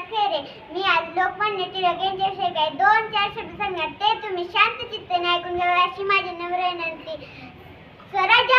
प्रसाद फेरे? मी आज लोकमान्य टिळक यांच्याविषयी काही दोन चार शब्द सांगणार. ते तुम्ही शांत चित्ताने ऐकून घ्यावे अशी माझी नम्र विनंती. स्वराज्य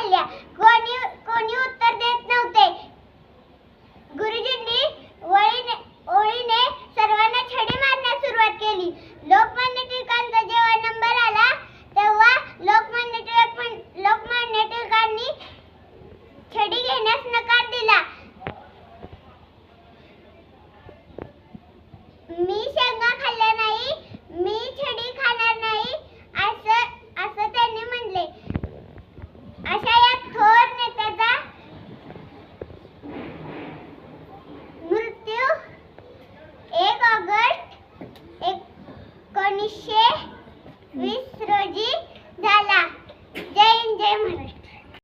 शेंगा कोणी कोणी कोणी उत्तर देत नव्हते. गुरुजींनी वळीने ओळीने सर्वांना छडी मारण्यास सुरुवात केली. लोकमान्य टिळकांचा जेव्हा नंबर आला एकोणीसशे वीस रोजी झाला. जय हिंद जय महाराष्ट्र.